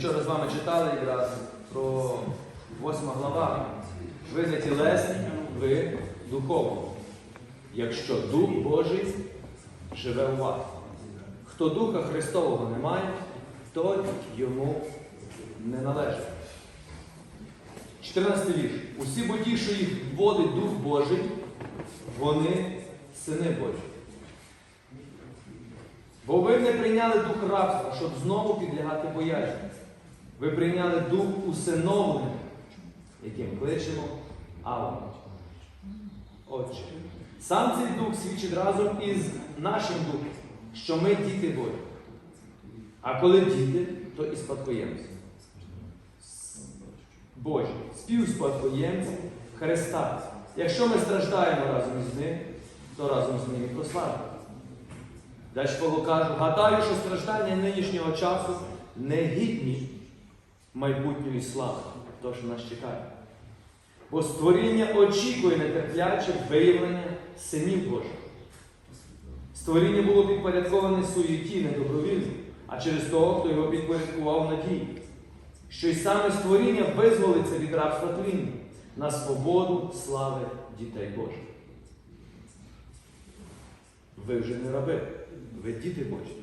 вчора з вами читали якраз про 8 глава. Ви за тілесні, ви духовні. Якщо Дух Божий живе у вас. Хто Духа Христового не має, той йому не належить. 14 вірш. Усі бо ті, що їх вводить Дух Божий, вони сини Божі. Бо ви не прийняли дух рабства, щоб знову підлягати боязні. Ви прийняли дух усиновлення, яким кличемо Авва. Отже, сам цей дух свідчить разом із нашим духом, що ми діти Божі. А коли діти, то і спадкоємці. Божі, співспадкоємці Христа. Якщо ми страждаємо разом із ним, то разом з ним і прославимо. Далі Павло каже, гадаю, що страждання нинішнього часу не гідні майбутньої слави, то, що нас чекає. Бо створіння очікує нетерпляче виявлення синів Божих. Створіння було підпорядковане суєті недобровільно, а через того, хто його підпорядкував надії, що й саме створіння визволиться від рабства тління на свободу слави дітей Божих. Ви вже не раби, ви діти Божі.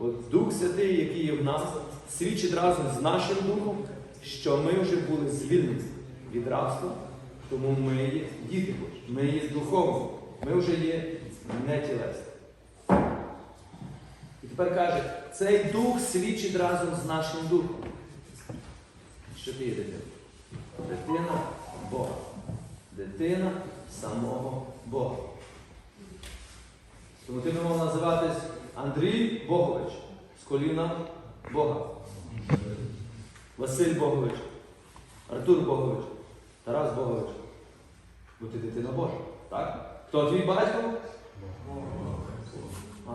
От Дух Святий, який є в нас, свідчить разом з нашим духом, що ми вже були звільнені від рабства, тому ми є діти Божі, ми є духовні, ми вже є не тілесні. І тепер каже, цей дух свідчить разом з нашим духом. Що ти є дитина? Дитина Бога. Дитина самого Бога. Тому ти би мав називатись Андрій Богович з коліна Бога. Василь Богович, Артур Богович, Тарас Богович. Бо ти дитина Божа. Так? Хто твій батько? А,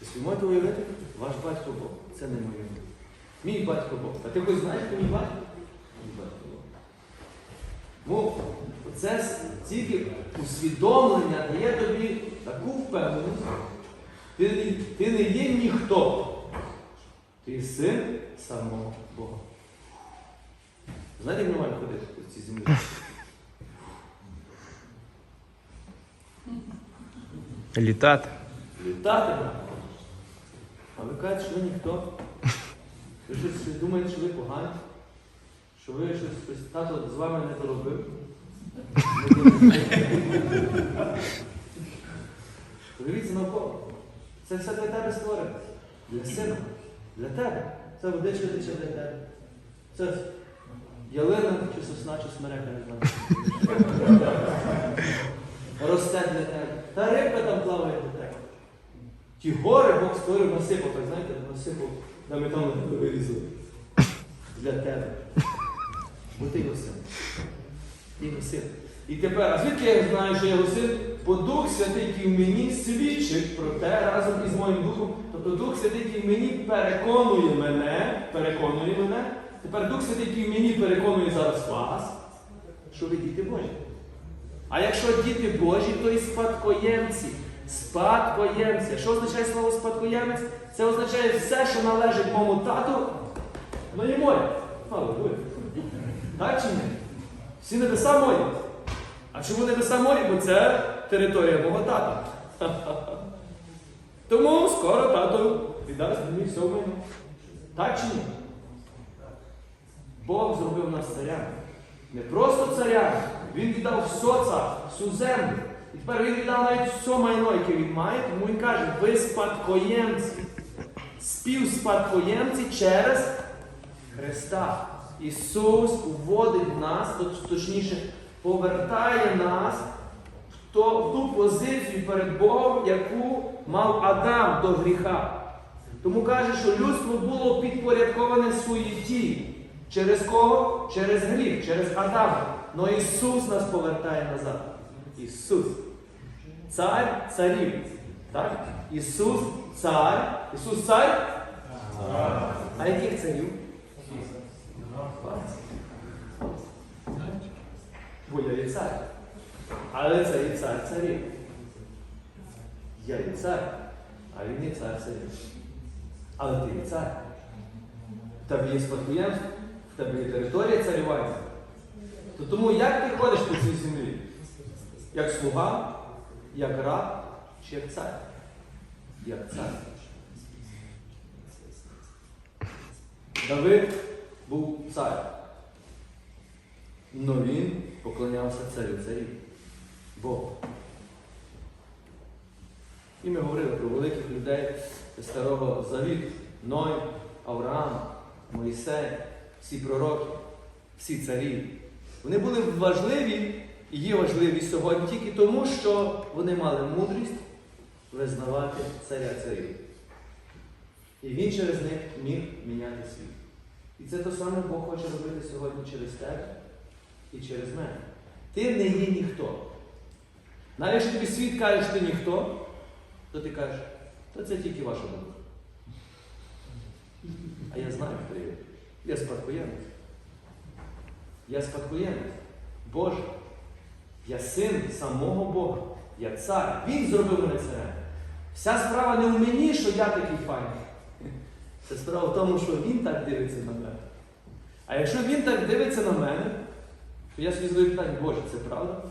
ви собі можете уявити? Ваш батько Бог. Це не моє. Мій батько Бог. А ти хоч знаєш, хто мій батько? Мій батько Бог. Ну, це тільки усвідомлення дає тобі таку впевненість. Ти, не- ти не є ніхто. Ти син самого Бога. Знаєте, як нормально ходити по цій землі? Літати. Літати. А ви кажете, що ви ніхто. Ви щось думаєте, що ви погані? Що ви щось хтось тато з вами не доробив? Подивіться навколо. Це все для тебе створено. Для сина. Для тебе. Це водичка тече для тебе. Це ялина чи сосна, чи смерека, не знаю. Росте для тебе. Та рибка там плаває для тебе. Ті гори Бог створив насипав, так знаєте, насипав, ми там вирізали. Для тебе. Бо ти його син. Ти його син. І тепер, а звідки я знаю, що я його син? Бо Дух Святий, який в мені свідчить про те разом із моїм духом. Тобто Дух Святий, який в мені переконує мене, переконує мене. Тепер Дух Святий, який в мені переконує зараз вас, що ви діти Божі. А якщо діти Божі, то і спадкоємці. Спадкоємці. Що означає слово спадкоємець? Це означає все, що належить моєму тату, є моє. Аллилуйя. Так чи ні? Всі небеса мої. А чому небеса мої? Бо це територія мого тата. Тому скоро тато віддасть мені все. Так чи ні? Бог зробив нас царями. Не просто царями. Він віддав все царство, всю землю. І тепер він віддав навіть все майно, яке він має, тому він каже, ви спадкоємці. Співспадкоємці через Христа. Ісус вводить нас, точніше, повертає нас то- в ту позицію перед Богом, яку мав Адам до гріха. Тому каже, що людство було підпорядковане суєті. Через кого? Через гріх, через Адама. Но Ісус нас повертає назад. Ісус. Цар царів. Так? Ісус цар. Ісус цар? А яких царів? Бо я є цар. Але це є цар царів. Я є цар, а він є цар царів. Але ти є цар. в тебе є спадкоємство, в тебе є територія царювання. То тому як ти ходиш по цій землі? Як слуга, як раб чи як цар? Як цар. Давид був цар. Но він поклонявся царю царів. Богу. І ми говорили про великих людей Старого Завіту. Ной, Авраам, Моїсей, всі пророки, всі царі. Вони були важливі і є важливі сьогодні тільки тому, що вони мали мудрість визнавати царя царів. І він через них міг міняти світ. І це те саме Бог хоче робити сьогодні через тебе і через мене. Ти не є ніхто. Навіть якщо тобі світ каже, що ти ніхто, то ти кажеш, то це тільки ваша думка. А я знаю, хто я. Я спадкоємець. Я спадкоємець. Боже. Я син самого Бога. Я цар. Він зробив мене царем. Вся справа не в мені, що я такий файний. Це справа в тому, що він так дивиться на мене. А якщо він так дивиться на мене, то я собі задаю питання, Боже, це правда?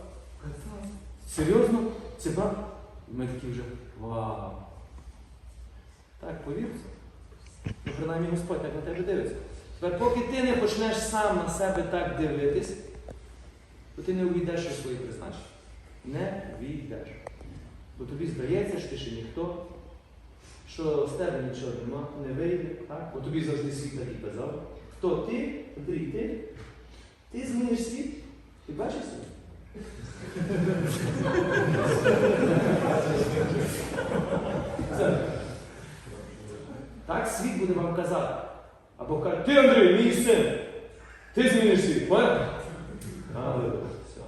Серйозно? Це правда? І ми такі вже вау. Так, повір в це. Ну, принаймні Господь так на тебе дивиться. Тепер, поки ти не почнеш сам на себе так дивитись, то ти не увійдеш у своє призначення. Не війдеш. Бо тобі здається, що ти ще ніхто, що з тебе нічого нема, не вийде, так? Бо тобі завжди світ так і казав. Хто ти? Андрій, ти? Ти зміниш світ? Ти бачиш себе? Так світ буде вам казати. Або каже, ти Андрій, мій син, ти зміниш світ, понял? Але все.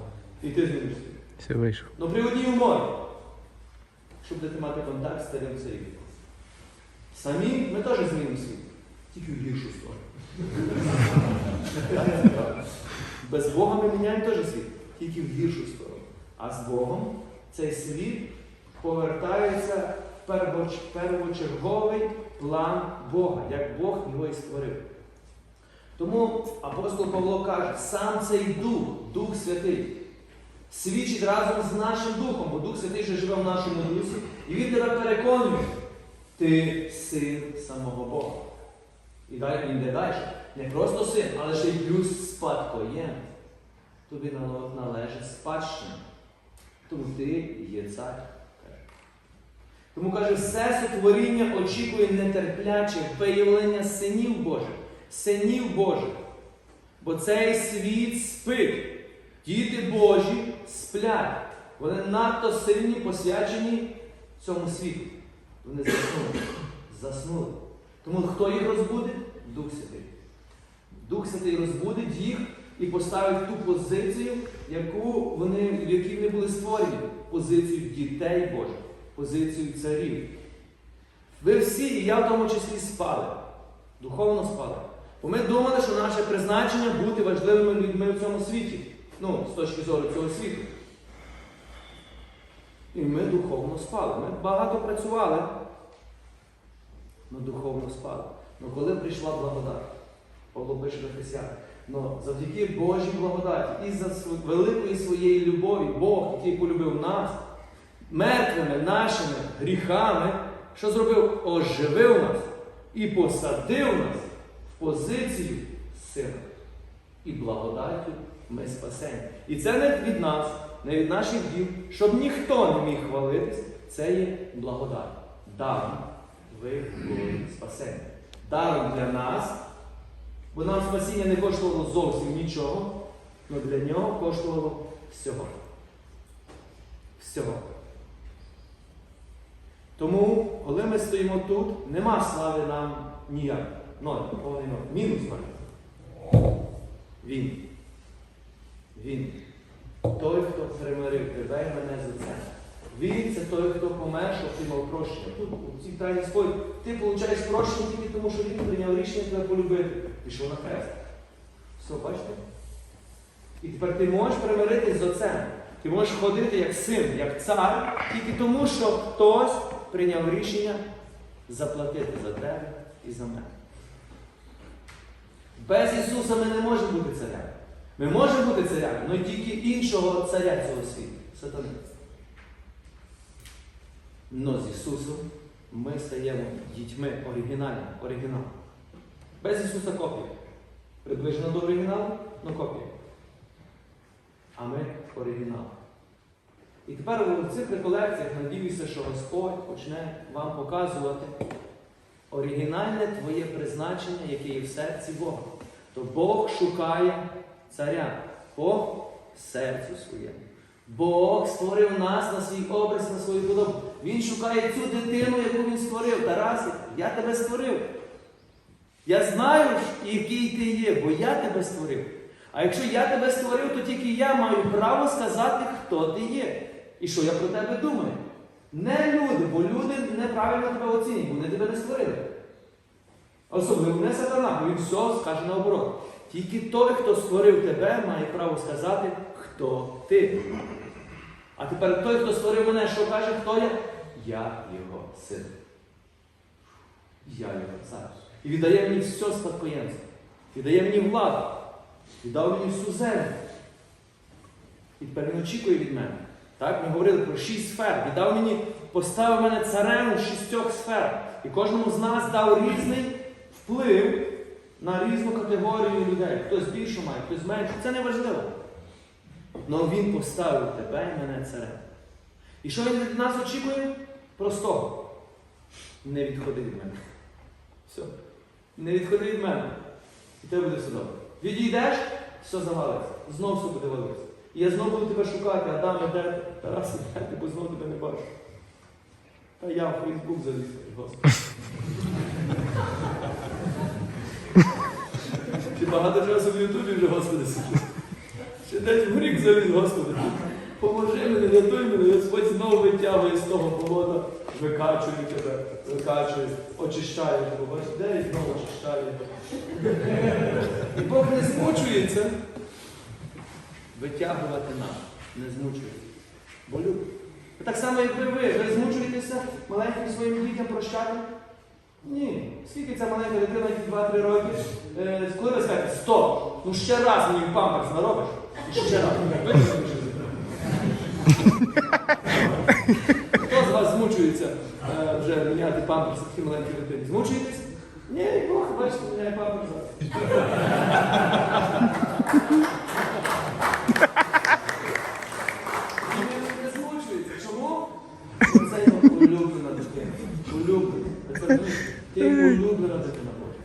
І ти зміниш світ. Все вийшов. Ну при одній умові, щоб будете мати контакт з старим царем. Самі ми теж змінимо світ. Тільки в гіршу сторону. Без Бога ми міняємо теж світ, тільки в гіршу сторону. А з Богом цей світ повертається в перво- первочерговий план Бога, як Бог його і створив. Тому апостол Павло каже, сам цей Дух, Дух Святий, свідчить разом з нашим Духом, бо Дух Святий ще живе в нашому дусі, і він тебе переконує, ти син самого Бога. І далі він йде далі. Не просто син, але ще й плюс спадкоємець. Тобі належить спадщина. Тому ти є цар. Тому каже, все сотворіння очікує нетерпляче виявлення синів Божих, синів Божих. Бо цей світ спить. Діти Божі сплять. Вони надто сильні, посвячені цьому світу. Вони заснули. Заснули. Тому хто їх розбудить? Дух Святий. Дух Святий розбудить їх і поставить ту позицію, яку вони, в якій вони були створені. Позицію дітей Божих, позицію царів. Ви всі, і я в тому числі спали. Духовно спали. Бо ми думали, що наше призначення бути важливими людьми в цьому світі. Ну, з точки зору цього світу. І ми духовно спали. Ми багато працювали, але духовно спали. Ну коли прийшла благодать, Павло пише до Християн, ну, завдяки Божій благодаті і за великої своєї любові, Бог, який полюбив нас, мертвими нашими гріхами, що зробив? Оживив нас і посадив нас в позицію сина. І благодаттю ми спасені. І це не від нас, не від наших дів, щоб ніхто не міг хвалитись. Це є благодать. Даром ви були спасені. Даром для нас, бо нам спасіння не коштувало зовсім нічого, але для нього коштувало всього. Всього. Тому, коли ми стоїмо тут, нема слави нам ніяк. Ноль, повний ноль. Мінус ноль. Він. Він. Той, хто примирив тебе і мене за це. Він це той, хто помер, щоб ти прощення. Тут у цій тайні сповіді ти получаєш прощення тільки тому, що він прийняв рішення тебе полюбити. Пішов на хрест. Все, бачите? І тепер ти можеш примиритись з отцем. Ти можеш ходити як син, як цар, тільки тому, що хтось прийняв рішення заплатити за тебе і за мене. Без Ісуса ми не можемо бути царями. Ми можемо бути царями, але тільки іншого царя цього світу сатани. Но з Ісусом ми стаємо дітьми оригінальними, оригіналу. Без Ісуса копія. Приближено до оригіналу, але копія. А ми оригінал. І тепер у цих реколекціях надіюся, що Господь почне вам показувати оригінальне твоє призначення, яке є в серці Бога. То Бог шукає царя по серцю своєму. Бог створив нас на свій образ, на свою подобу. Він шукає цю дитину, яку він створив. Тарасик, я тебе створив. Я знаю, який ти є, бо я тебе створив. А якщо я тебе створив, то тільки я маю право сказати, хто ти є. І що я про тебе думаю. Не люди, бо люди неправильно тебе оцінюють, вони тебе не створили. Особливо не сатана, бо він все скаже наоборот. Тільки той, хто створив тебе, має право сказати, хто ти. А тепер той, хто створив мене, що каже, хто я? Я його син. Я його цар. І віддає мені все спадкоємство. Віддає мені владу. Віддав мені всю землю. І тепер він очікує від мене. Так, ми говорили про шість сфер. Віддав мені, поставив мене царем у шістьох сфер. І кожному з нас дав різний вплив на різну категорію людей. Хтось більше має, хтось менше. Це не важливо. Але він поставив тебе і мене царем. І що він від нас очікує? Простого. Не відходи від мене. Все. Не відходи від мене. І тебе буде все добре. Відійдеш, все завалиться. Знов все буде валитися. І я знову буду тебе шукати, Адам, де ти? Тарас, де бо знову тебе не бачу. Та я в Фейсбук заліз, Господи. Чи багато часу в Ютубі вже, Господи, сидів? Ще десь в рік заліз, Господи. Поможи мені, рятуй мене, Господь знову витягує з того болота, викачує тебе, викачує, очищає тебе. Бачиш, де і знову очищає. І Бог не змучується витягувати нас, не змучується. Бо любить. Так само, як ви, ви, ви змучуєтеся маленьким своїм дітям прощати? Ні. Скільки ця маленька дитина, які 2-3 роки, е, коли ви скажете, стоп, ну ще раз мені в памперс наробиш, ще раз. Видите, що це? Хто з вас змучується е, вже міняти памперси такі маленькі дитині? Змучуєтесь? Ні, Бог, бачите, міняє памперси. Не змучується. Чому? Це його улюблена дитина. Улюблена. Ти улюблена дитина Божа.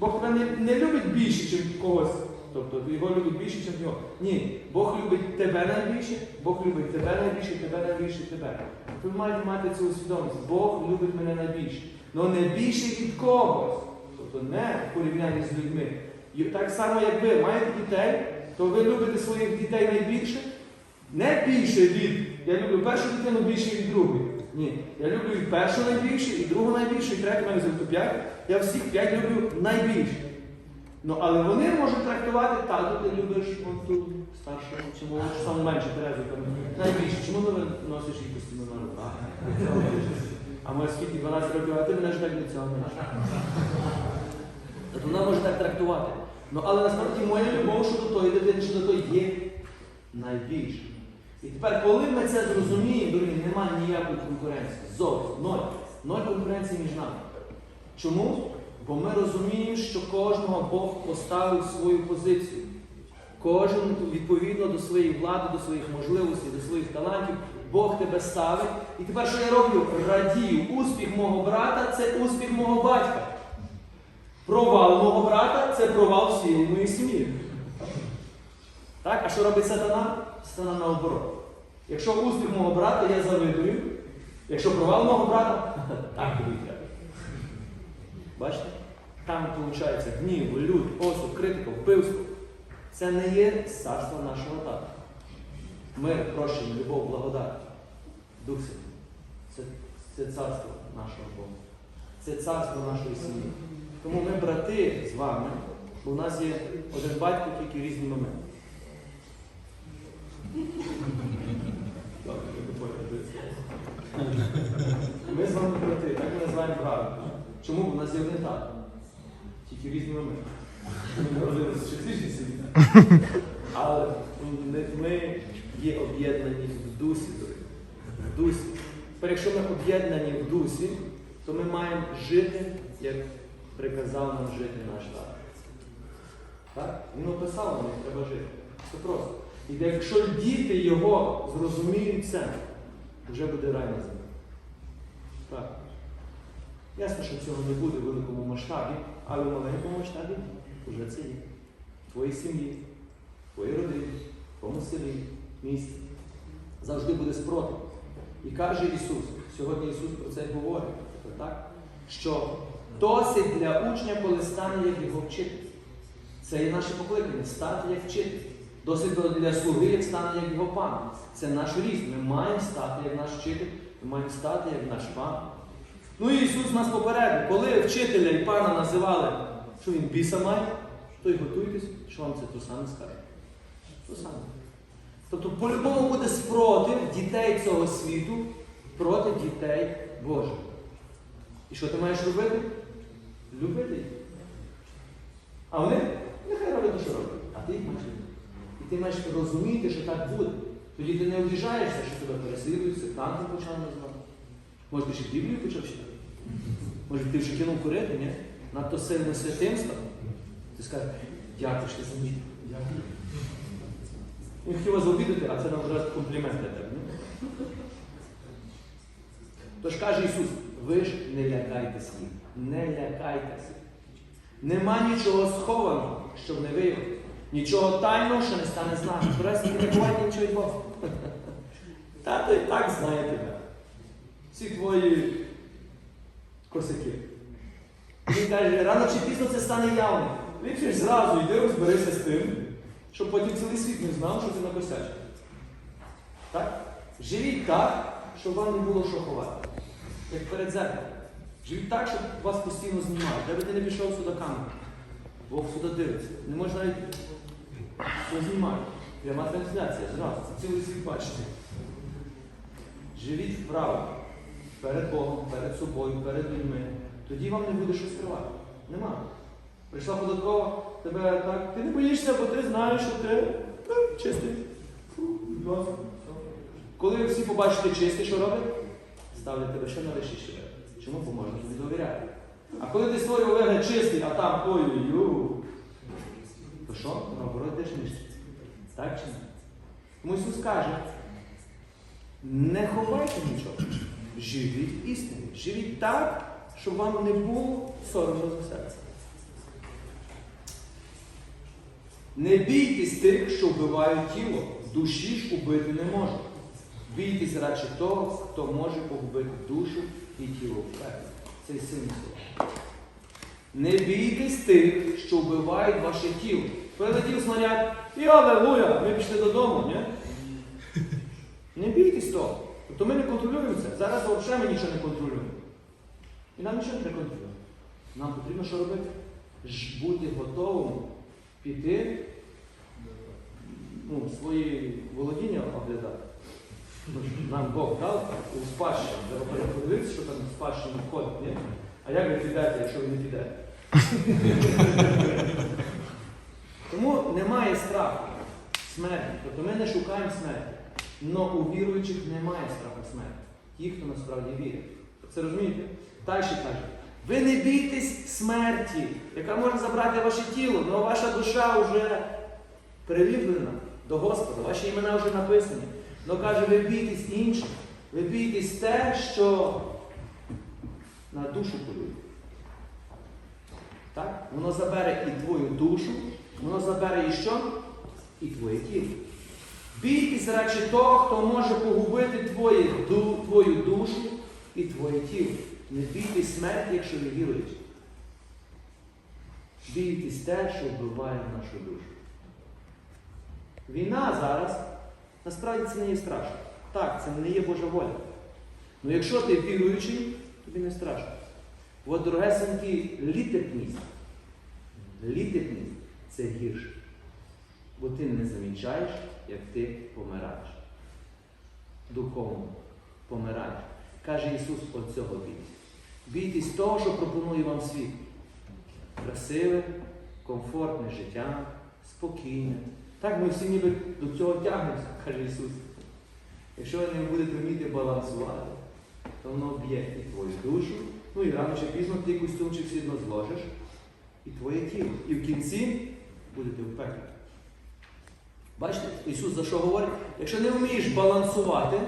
Бог тебе не, не любить більше, ніж когось. Тобто його любить більше, ніж його. Ні. Бог любить тебе найбільше, Бог любить тебе найбільше, тебе найбільше, тебе. Ви маєте мати цю усвідомість. Бог любить мене найбільше. Але не більше від когось. Тобто не в порівнянні з людьми. І так само, як ви маєте дітей, то ви любите своїх дітей найбільше. Не більше від. Я люблю першу дитину більше від другої. Ні. Я люблю і першу найбільше, і другу найбільше, і третю мене зробити п'ять. Я всіх п'ять люблю найбільше. Ну, але вони можуть трактувати, так, ти любиш от ту старшу, чи молодшу, саме менше Терезу, найбільше. Чому не носиш її постійно на руках? А ми скільки 12 років, а ти мене ж так до цього не Тобто вона може так трактувати. Ну, але насправді моя любов щодо тої дитини, щодо тої є найбільша. І тепер, коли ми це зрозуміємо, дорогі, немає ніякої конкуренції. Зовсім ноль. Ноль конкуренції між нами. Чому? Бо ми розуміємо, що кожного Бог поставив свою позицію. Кожен відповідно до своєї влади, до своїх можливостей, до своїх талантів, Бог тебе ставить. І тепер, що я роблю? Радію. Успіх мого брата це успіх мого батька. Провал мого брата це провал всієї моєї сім'ї. Так? А що робить сатана? Сатана наоборот. Якщо успіх мого брата, я завидую. Якщо провал мого брата, так тобі треба. Бачите? Там виходить гнів, люд, осуд, критика, вбивство. Це не є царство нашого тата. Мир, прощення, любов, благодать. Дух Святий. Це, це царство нашого Бога. Це царство нашої сім'ї. Тому ми брати з вами, бо у нас є один батько, тільки різні моменти. Ми з вами брати, так ми називаємо правильно. Чому? У нас є один тато. Тільки різні моменти. Ми народилися ще тижні сім'ї. Але ми, є об'єднані в дусі. В дусі. Тепер, якщо ми об'єднані в дусі, то ми маємо жити, як приказав нам жити наш тато. Так? Він описав нам, як треба жити. Це просто. І якщо діти його зрозуміють це, вже буде рай на землі. Так. Ясно, що цього не буде в великому масштабі, але в маленькому масштабі вже це є. Твоїй сім'ї, твоїй родині, твоєму селі, місті. Завжди буде спротив. І каже Ісус, сьогодні Ісус про це говорить, так? що досить для учня, коли стане як його вчитель. Це є наше покликання стати як вчитель. Досить для слуги, як стане як його пан. Це наш ріст. Ми маємо стати як наш вчитель, ми маємо стати як наш пан. Ну і Ісус нас попередив, коли вчителя і пана називали, що він біса має, то й готуйтесь, що вам це то саме скаже. То саме. Тобто по-любому буде спротив дітей цього світу проти дітей Божих. І що ти маєш робити? Любити їх. А вони нехай роблять, що роблять. А ти їх маєш любити. І ти маєш розуміти, що так буде. Тоді ти не обіжаєшся, що тебе переслідують, сектантом почав назвати. Може, ти ще Біблію почав читати? Може, ти вже кинув курити, ні? Надто сильно святим став? Ти скажеш, дякую, що ти замітив. Дякую. Він хотів вас обідати, а це нам вже комплімент для тебе. Тож каже Ісус, ви ж не лякайтеся. Не лякайтеся. Нема нічого схованого, щоб не виявити. Нічого тайного, що не стане знати. Турецькі не буває нічого від Бога. І так знає тебе. Всі твої косяки. Він каже, рано чи пізно це стане явним. Ліпше зразу йди розберися з тим, щоб потім цілий світ не знав, що ти накосячив. Так? Живіть так, щоб вам не було що ховати. Як перед зеркалом. Живіть так, щоб вас постійно знімали. Де би ти не пішов сюди камеру. Бог сюди дивиться. Не можна навіть все знімати. Пряма трансляція зразу. Це цілий світ бачите. Живіть вправо. Перед Богом, перед собою, перед людьми. Тоді вам не буде що скривати. Нема. Прийшла податкова, тебе так, ти не боїшся, бо ти знаєш, що ти ну, чистий. Фу, ласка. Коли всі побачите чистий, що робить? Ставлять тебе ще на вищий щебет. Чому? Бо можна тобі довіряти. А коли ти створює вигляд чистий, а там ой-ой-ой, то що? Наоборот, теж нижче. Так чи ні? Тому Ісус каже, не ховайте нічого. Живіть істину. Живіть так, щоб вам не було соромно за серце. Не бійтесь тих, що вбивають тіло, душі ж убити не можуть. Бійтесь радше того, хто може погубити душу і тіло в пеклі. Це сильні слова. Не бійтесь тих, що вбивають ваше тіло. Прилетів снаряд, і алелуя, ми пішли додому, ні? Не бійтесь того. Тобто ми не контролюємо це. Зараз взагалі ми нічого не контролюємо. І нам нічого не контролювати. Нам потрібно що робити? Бути готовим піти, ну, свої володіння оглядати. Ну, Нам Бог дав у спадщину. Треба подивитися, що там спадщину входить. Ні? А як ви підете, якщо ви не підете? Тому немає страху смерті. Тобто ми не шукаємо смерті. Но у віруючих немає страху смерті. Ті, хто насправді вірить. Це розумієте? Далі каже, ви не бійтесь смерті, яка може забрати ваше тіло, але ваша душа вже приліплена до Господа, ваші імена вже написані. Но каже, ви бійтесь інших, ви бійтесь те, що на душу полює. Так? Воно забере і твою душу, воно забере і що? І твоє тіло. Бійтесь радше того, хто може погубити твоє, ду, твою душу і твоє тіло. Не бійтесь смерті, якщо ви віруєте. Бійтесь те, що вбиває нашу душу. Війна зараз, насправді це не є страшно. Так, це не є Божа воля. Ну якщо ти віруючий, тобі не страшно. От дорогесенький літепність. Літепність це гірше. Бо ти не замічаєш, як ти помираєш. Духовно помираєш. Каже Ісус, от цього бійтесь. Бійтесь того, що пропонує вам світ. красиве, комфортне життя, спокійне. Так ми всі ніби до цього тягнемося, каже Ісус. Якщо ви не будете вміти балансувати, то воно б'є і твою душу, ну і рано чи пізно ти костюмчик все одно зложиш, і твоє тіло. І в кінці будете в пеклі. Бачите, Ісус за що говорить? Якщо не вмієш балансувати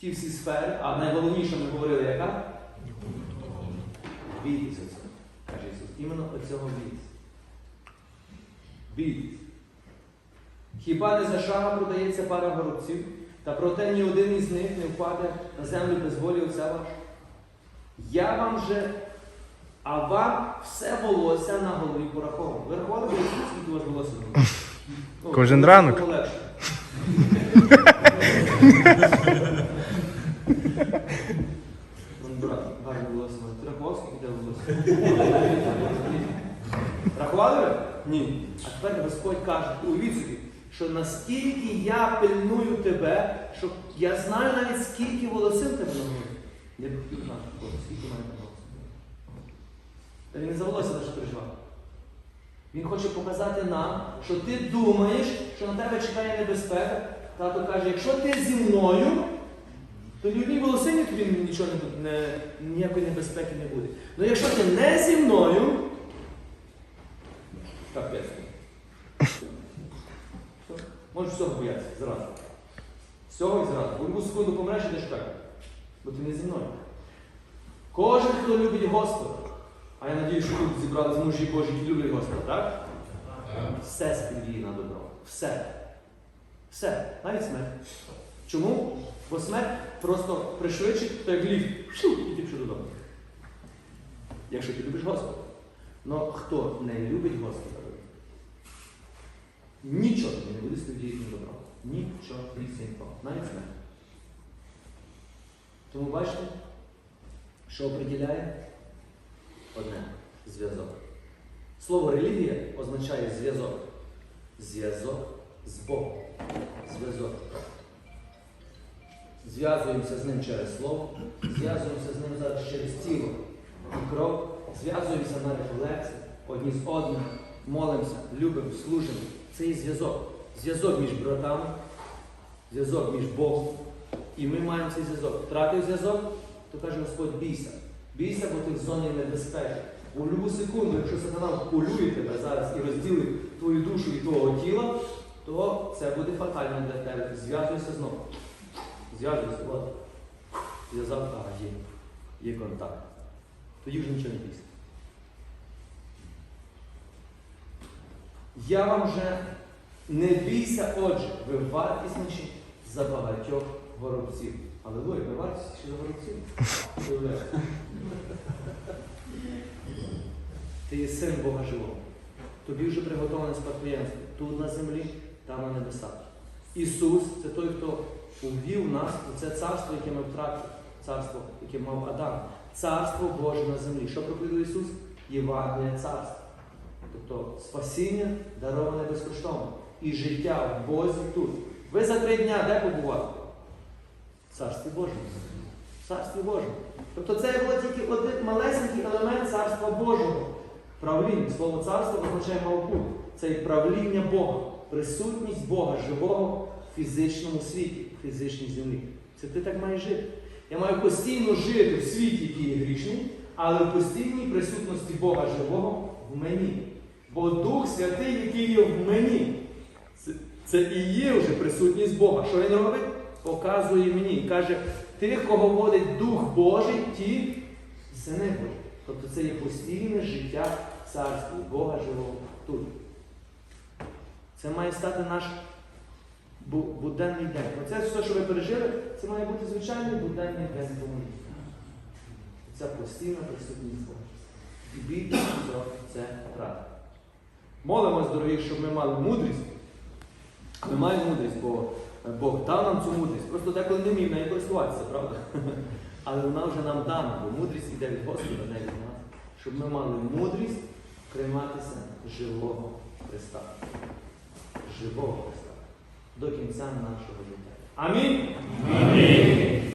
ті всі сфери, а найголовніше ми говорили, яка? Бійтеся цього, каже Ісус. Іменно оцього бійтеся. Бійтеся. Хіба не за шага продається пара горобців, та проте ні один із них не впаде на землю без волі Отця вашого? Я вам же, а вам все волосся на голові пораховано. Ви рахували, скільки у вас волосся? Ну, Кожен ранок. було легше. Ну, брат, гарно волосся має. Ти рахував, скільки тебе волосся? Рахували? Ні. А тепер Господь каже, уявіть собі, що наскільки я пильную тебе, що я знаю навіть скільки волосин тебе на голові. Я б хотів знати, скільки в мене волосин. Та він не за волосся навіть переживав. Він хоче показати нам, що ти думаєш, що на тебе чекає небезпека. Тато каже, якщо ти зі мною, то ні одній волосині тобі нічого не, не, ніякої небезпеки не буде. Ну якщо ти не зі мною, капець. Все. Можеш всього боятися зразу. Всього і зразу. Одну секунду помреш і йдеш так. Бо ти не зі мною. Кожен, хто любить Господа, а я надію, що тут зібрались мужі Божі, які люблять Господа, так? Все співдіє на добро. Все. Все. Навіть смерть. Чому? Бо смерть просто пришвидшить, то як ліфт. І пішов додому. Якщо ти любиш Господа. Но хто не любить Господа, нічого не буде співдіяти добро. Нічого, нічого. Навіть смерть. Тому бачите, що определяє одне зв'язок. Слово релігія означає зв'язок. Зв'язок з Богом. Зв'язок. Зв'язуємося з ним через слово, зв'язуємося з ним зараз через тіло і кров, зв'язуємося на рефлексі, одні з одним, молимося, любимо, служимо. Це і зв'язок. Зв'язок між братами, зв'язок між Богом. І ми маємо цей зв'язок. Втратив зв'язок, то каже Господь, бійся. Бійся, бо ти в зоні небезпеки. У будь-яку секунду, якщо сатана полює тебе зараз і розділить твою душу від твого тіла, то це буде фатально для тебе. Зв'язуйся знову. Зв'язуйся, от. Зв'язав, а є. Є контакт. Тоді вже нічого не бійся. Я вам вже не бійся, отже, ви вартісніші за багатьох горобців. Аллилуйя, ви вартісніші за. Уявляєш? Ти є син Бога живого. Тобі вже приготовлене спадкоємство тут на землі, там на небесах. Ісус це той, хто увів нас у це царство, яке ми втратили, царство, яке мав Адам. Царство Боже на землі. Що проповідує Ісус? Євангеліє царство. Тобто спасіння дароване безкоштовно. І життя в Бозі тут. Ви за три дня де побували? В Царстві Божому. Царстві Божому. Тобто це було тільки один малесенький елемент Царства Божого. Правління. Слово царство означає малкут. Це і правління Бога, присутність Бога живого в фізичному світі, фізичній землі. Це ти так маєш жити. Я маю постійно жити в світі, який є грішний, але в постійній присутності Бога живого в мені. Бо Дух Святий, який є в мені, це, і є вже присутність Бога. Що він робить? Показує мені. Каже, тих, кого водить Дух Божий, ті сини Божі. Тобто це є постійне життя царстві Бога живого тут. Це має стати наш буденний день. Оце все, що ви пережили, це має бути звичайний буденний день по. Це постійна присутність Бога. І бійтеся про це рад. Молимось, дорогі, щоб ми мали мудрість. Ми маємо мудрість, бо Бог дав нам цю мудрість. Просто деколи не вмів нею користуватися, правда? Але вона вже нам дана, бо мудрість іде від Господа, не від нас. Щоб ми мали мудрість триматися живого Христа. Живого Христа до кінця нашого життя. Амінь. Амінь.